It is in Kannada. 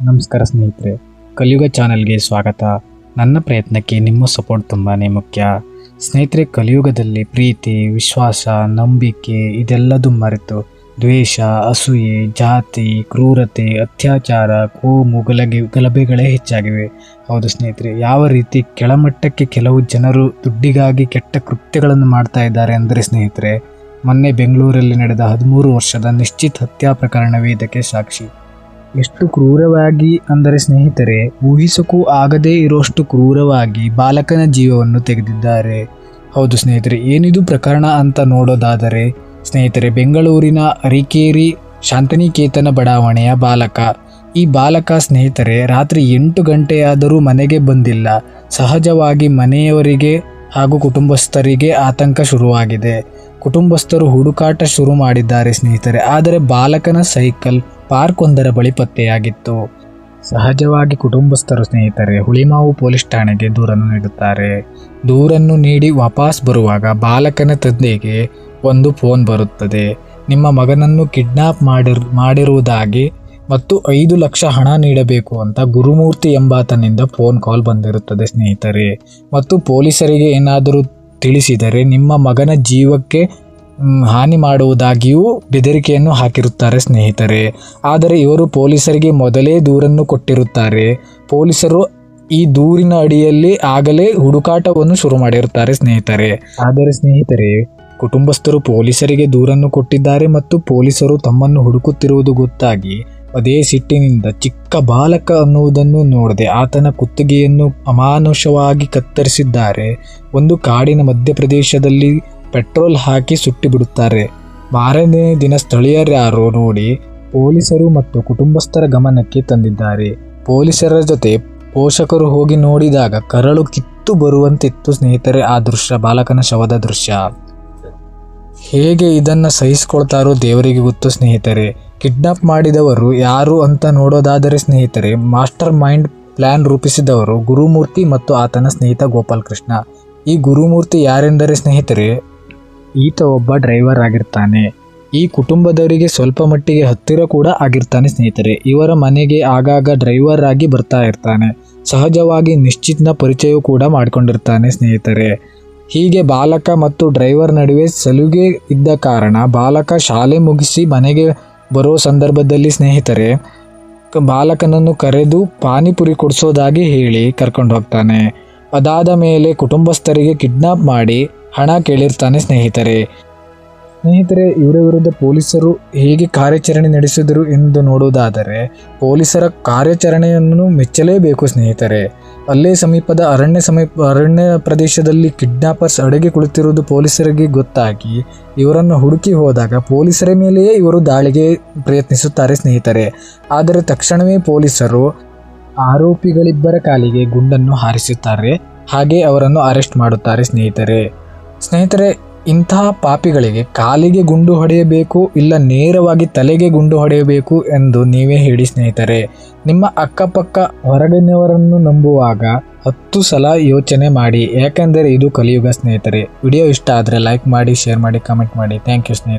ನಮಸ್ಕಾರ ಸ್ನೇಹಿತರೆ, ಕಲಿಯುಗ ಚಾನಲ್ಗೆ ಸ್ವಾಗತ. ನನ್ನ ಪ್ರಯತ್ನಕ್ಕೆ ನಿಮ್ಮ ಸಪೋರ್ಟ್ ತುಂಬಾ ಮುಖ್ಯ. ಸ್ನೇಹಿತರೆ, ಕಲಿಯುಗದಲ್ಲಿ ಪ್ರೀತಿ, ವಿಶ್ವಾಸ, ನಂಬಿಕೆ ಇದೆಲ್ಲದೂ ಮರೆತು ದ್ವೇಷ, ಅಸೂಯೆ, ಜಾತಿ, ಕ್ರೂರತೆ, ಅತ್ಯಾಚಾರ, ಕೋಮು, ಗಲಗೆ, ಗಲಭೆಗಳೇ ಹೆಚ್ಚಾಗಿವೆ. ಹೌದು ಸ್ನೇಹಿತರೆ, ಯಾವ ರೀತಿ ಕೆಳಮಟ್ಟಕ್ಕೆ ಕೆಲವು ಜನರು ದುಡ್ಡಿಗಾಗಿ ಕೆಟ್ಟ ಕೃತ್ಯಗಳನ್ನು ಮಾಡ್ತಾ ಇದ್ದಾರೆ ಅಂದರೆ ಸ್ನೇಹಿತರೆ, ಮೊನ್ನೆ ಬೆಂಗಳೂರಲ್ಲಿ ನಡೆದ ಹದಿಮೂರು ವರ್ಷದ ನಿಶ್ಚಿತ್ ಹತ್ಯಾ ಪ್ರಕರಣವೇ ಇದಕ್ಕೆ ಸಾಕ್ಷಿ. ಎಷ್ಟು ಕ್ರೂರವಾಗಿ ಅಂದರೆ ಸ್ನೇಹಿತರೆ, ಊಹಿಸಕ್ಕೂ ಆಗದೇ ಇರೋಷ್ಟು ಕ್ರೂರವಾಗಿ ಬಾಲಕನ ಜೀವವನ್ನು ತೆಗೆದಿದ್ದಾರೆ. ಹೌದು ಸ್ನೇಹಿತರೆ, ಏನಿದು ಪ್ರಕರಣ ಅಂತ ನೋಡೋದಾದರೆ, ಸ್ನೇಹಿತರೆ, ಬೆಂಗಳೂರಿನ ಅರಿಕೇರಿ ಶಾಂತನಿಕೇತನ ಬಡಾವಣೆಯ ಬಾಲಕ. ಈ ಬಾಲಕ ಸ್ನೇಹಿತರೆ, ರಾತ್ರಿ ಎಂಟು ಗಂಟೆಯಾದರೂ ಮನೆಗೆ ಬಂದಿಲ್ಲ. ಸಹಜವಾಗಿ ಮನೆಯವರಿಗೆ ಹಾಗೂ ಕುಟುಂಬಸ್ಥರಿಗೆ ಆತಂಕ ಶುರುವಾಗಿದೆ. ಕುಟುಂಬಸ್ಥರು ಹುಡುಕಾಟ ಶುರು ಮಾಡಿದ್ದಾರೆ ಸ್ನೇಹಿತರೆ, ಆದರೆ ಬಾಲಕನ ಸೈಕಲ್ ಪಾರ್ಕ್ ಒಂದರ ಬಳಿ ಪತ್ತೆಯಾಗಿತ್ತು. ಸಹಜವಾಗಿ ಕುಟುಂಬಸ್ಥರು ಸ್ನೇಹಿತರೆ, ಹುಳಿಮಾವು ಪೊಲೀಸ್ ಠಾಣೆಗೆ ದೂರನ್ನು ನೀಡುತ್ತಾರೆ. ದೂರನ್ನು ನೀಡಿ ವಾಪಸ್ ಬರುವಾಗ ಬಾಲಕನ ತಂದೆಗೆ ಒಂದು ಫೋನ್ ಬರುತ್ತದೆ. ನಿಮ್ಮ ಮಗನನ್ನು ಕಿಡ್ನಾಪ್ ಮಾಡಿರ್, ಮಾಡಿರುವುದಾಗಿ ಮತ್ತು ಐದು ಲಕ್ಷ ಹಣ ನೀಡಬೇಕು ಅಂತ ಗುರುಮೂರ್ತಿ ಎಂಬಾತನಿಂದ ಫೋನ್ ಕಾಲ್ ಬಂದಿರುತ್ತದೆ ಸ್ನೇಹಿತರೆ. ಮತ್ತು ಪೊಲೀಸರಿಗೆ ಏನಾದರೂ ತಿಳಿಸಿದರೆ ನಿಮ್ಮ ಮಗನ ಜೀವಕ್ಕೆ ಹಾನಿ ಮಾಡುವುದಾಗಿಯೂ ಬೆದರಿಕೆಯನ್ನು ಹಾಕಿರುತ್ತಾರೆ ಸ್ನೇಹಿತರೆ. ಆದರೆ ಇವರು ಪೊಲೀಸರಿಗೆ ಮೊದಲೇ ದೂರನ್ನು ಕೊಟ್ಟಿರುತ್ತಾರೆ. ಪೊಲೀಸರು ಈ ದೂರಿನ ಅಡಿಯಲ್ಲಿ ಆಗಲೇ ಹುಡುಕಾಟವನ್ನು ಶುರು ಮಾಡಿರುತ್ತಾರೆ ಸ್ನೇಹಿತರೆ. ಆದರೆ ಸ್ನೇಹಿತರೆ, ಕುಟುಂಬಸ್ಥರು ಪೊಲೀಸರಿಗೆ ದೂರನ್ನು ಕೊಟ್ಟಿದ್ದಾರೆ ಮತ್ತು ಪೊಲೀಸರು ತಮ್ಮನ್ನು ಹುಡುಕುತ್ತಿರುವುದು ಗೊತ್ತಾಗಿ ಅದೇ ಸಿಟ್ಟಿನಿಂದ ಚಿಕ್ಕ ಬಾಲಕ ಅನ್ನುವುದನ್ನು ನೋಡದೆ ಆತನ ಕುತ್ತಿಗೆಯನ್ನು ಅಮಾನುಷವಾಗಿ ಕತ್ತರಿಸಿದ್ದಾರೆ. ಒಂದು ಕಾಡಿನ ಮಧ್ಯಪ್ರದೇಶದಲ್ಲಿ ಪೆಟ್ರೋಲ್ ಹಾಕಿ ಸುಟ್ಟಿಬಿಡುತ್ತಾರೆ. ಮಾರನೇ ದಿನ ಸ್ಥಳೀಯರ್ಯಾರೋ ನೋಡಿ ಪೊಲೀಸರು ಮತ್ತು ಕುಟುಂಬಸ್ಥರ ಗಮನಕ್ಕೆ ತಂದಿದ್ದಾರೆ. ಪೊಲೀಸರ ಜೊತೆ ಪೋಷಕರು ಹೋಗಿ ನೋಡಿದಾಗ ಕರಳು ಕಿತ್ತು ಬರುವಂತಿತ್ತು ಸ್ನೇಹಿತರೆ ಆ ದೃಶ್ಯ, ಬಾಲಕನ ಶವದ ದೃಶ್ಯ. ಹೇಗೆ ಇದನ್ನು ಸಹಿಸಿಕೊಳ್ತಾರೋ ದೇವರಿಗೆ ಗೊತ್ತು ಸ್ನೇಹಿತರೆ. ಕಿಡ್ನಾಪ್ ಮಾಡಿದವರು ಯಾರು ಅಂತ ನೋಡೋದಾದರೆ ಸ್ನೇಹಿತರೆ, ಮಾಸ್ಟರ್ ಮೈಂಡ್ ಪ್ಲಾನ್ ರೂಪಿಸಿದವರು ಗುರುಮೂರ್ತಿ ಮತ್ತು ಆತನ ಸ್ನೇಹಿತ ಗೋಪಾಲ್ ಕೃಷ್ಣ ಈ ಗುರುಮೂರ್ತಿ ಯಾರೆಂದರೆ ಸ್ನೇಹಿತರೆ? ಈತ ಒಬ್ಬ ಡ್ರೈವರ್ ಆಗಿರ್ತಾನೆ. ಈ ಕುಟುಂಬದವರಿಗೆ ಸ್ವಲ್ಪ ಮಟ್ಟಿಗೆ ಹತ್ತಿರ ಕೂಡ ಆಗಿರ್ತಾನೆ ಸ್ನೇಹಿತರೆ. ಇವರ ಮನೆಗೆ ಆಗಾಗ ಡ್ರೈವರ್ ಆಗಿ ಬರ್ತಾ ಇರ್ತಾನೆ. ಸಹಜವಾಗಿ ನಿಶ್ಚಿತ್ನ ಪರಿಚಯ ಕೂಡ ಮಾಡಿಕೊಂಡಿರ್ತಾನೆ ಸ್ನೇಹಿತರೆ. ಹೀಗೆ ಬಾಲಕ ಮತ್ತು ಡ್ರೈವರ್ ನಡುವೆ ಸಲುಗೆ ಇದ್ದ ಕಾರಣ ಬಾಲಕ ಶಾಲೆ ಮುಗಿಸಿ ಮನೆಗೆ ಬರೋ ಸಂದರ್ಭದಲ್ಲಿ ಸ್ನೇಹಿತರೆ, ಬಾಲಕನನ್ನು ಕರೆದು ಪಾನಿಪುರಿ ಕೊಡಿಸೋದಾಗಿ ಹೇಳಿ ಕರ್ಕೊಂಡು ಹೋಗ್ತಾನೆ. ಅದಾದ ಮೇಲೆ ಕುಟುಂಬಸ್ಥರಿಗೆ ಕಿಡ್ನಾಪ್ ಮಾಡಿ ಹಣ ಕೇಳಿರ್ತಾನೆ ಸ್ನೇಹಿತರೆ. ಸ್ನೇಹಿತರೆ, ಇವರ ವಿರುದ್ಧ ಪೊಲೀಸರು ಹೇಗೆ ಕಾರ್ಯಾಚರಣೆ ನಡೆಸಿದರು ಎಂದು ನೋಡುವುದಾದರೆ ಪೊಲೀಸರ ಕಾರ್ಯಾಚರಣೆಯನ್ನು ಮೆಚ್ಚಲೇಬೇಕು ಸ್ನೇಹಿತರೆ. ಅಲ್ಲೇ ಸಮೀಪದ ಅರಣ್ಯ ಸಮೀಪ, ಅರಣ್ಯ ಪ್ರದೇಶದಲ್ಲಿ ಕಿಡ್ನಾಪರ್ಸ್ ಅಡಗಿ ಕುಳಿತಿರುವುದು ಪೊಲೀಸರಿಗೆ ಗೊತ್ತಾಗಿ, ಇವರನ್ನು ಹುಡುಕಿ ಹೋದಾಗ ಪೊಲೀಸರ ಮೇಲೆಯೇ ಇವರು ದಾಳಿಗೆ ಪ್ರಯತ್ನಿಸುತ್ತಾರೆ ಸ್ನೇಹಿತರೆ. ಆದರೆ ತಕ್ಷಣವೇ ಪೊಲೀಸರು ಆರೋಪಿಗಳಿಬ್ಬರ ಕಾಲಿಗೆ ಗುಂಡನ್ನು ಹಾರಿಸುತ್ತಾರೆ, ಹಾಗೆ ಅವರನ್ನು ಅರೆಸ್ಟ್ ಮಾಡುತ್ತಾರೆ ಸ್ನೇಹಿತರೆ. ಸ್ನೇಹಿತರೆ, ಇಂತಹ ಪಾಪಿಗಳಿಗೆ ಕಾಲಿಗೆ ಗುಂಡು ಹೊಡೆಯಬೇಕು ಇಲ್ಲ ನೇರವಾಗಿ ತಲೆಗೆ ಗುಂಡು ಹೊಡೆಯಬೇಕು ಎಂದು ನೀವೇ ಹೇಳಿ ಸ್ನೇಹಿತರೆ. ನಿಮ್ಮ ಅಕ್ಕಪಕ್ಕ ಹೊರಗಿನವರನ್ನು ನಂಬುವಾಗ ಹತ್ತು ಸಲ ಯೋಚನೆ ಮಾಡಿ. ಯಾಕೆಂದರೆ ಇದು ಕಲಿಯುಗ ಸ್ನೇಹಿತರೆ. ವಿಡಿಯೋ ಇಷ್ಟ ಆದರೆ ಲೈಕ್ ಮಾಡಿ ಶೇರ್ ಮಾಡಿ ಕಮೆಂಟ್ ಮಾಡಿ. ಥ್ಯಾಂಕ್ ಯು ಸ್ನೇಹಿತರೆ.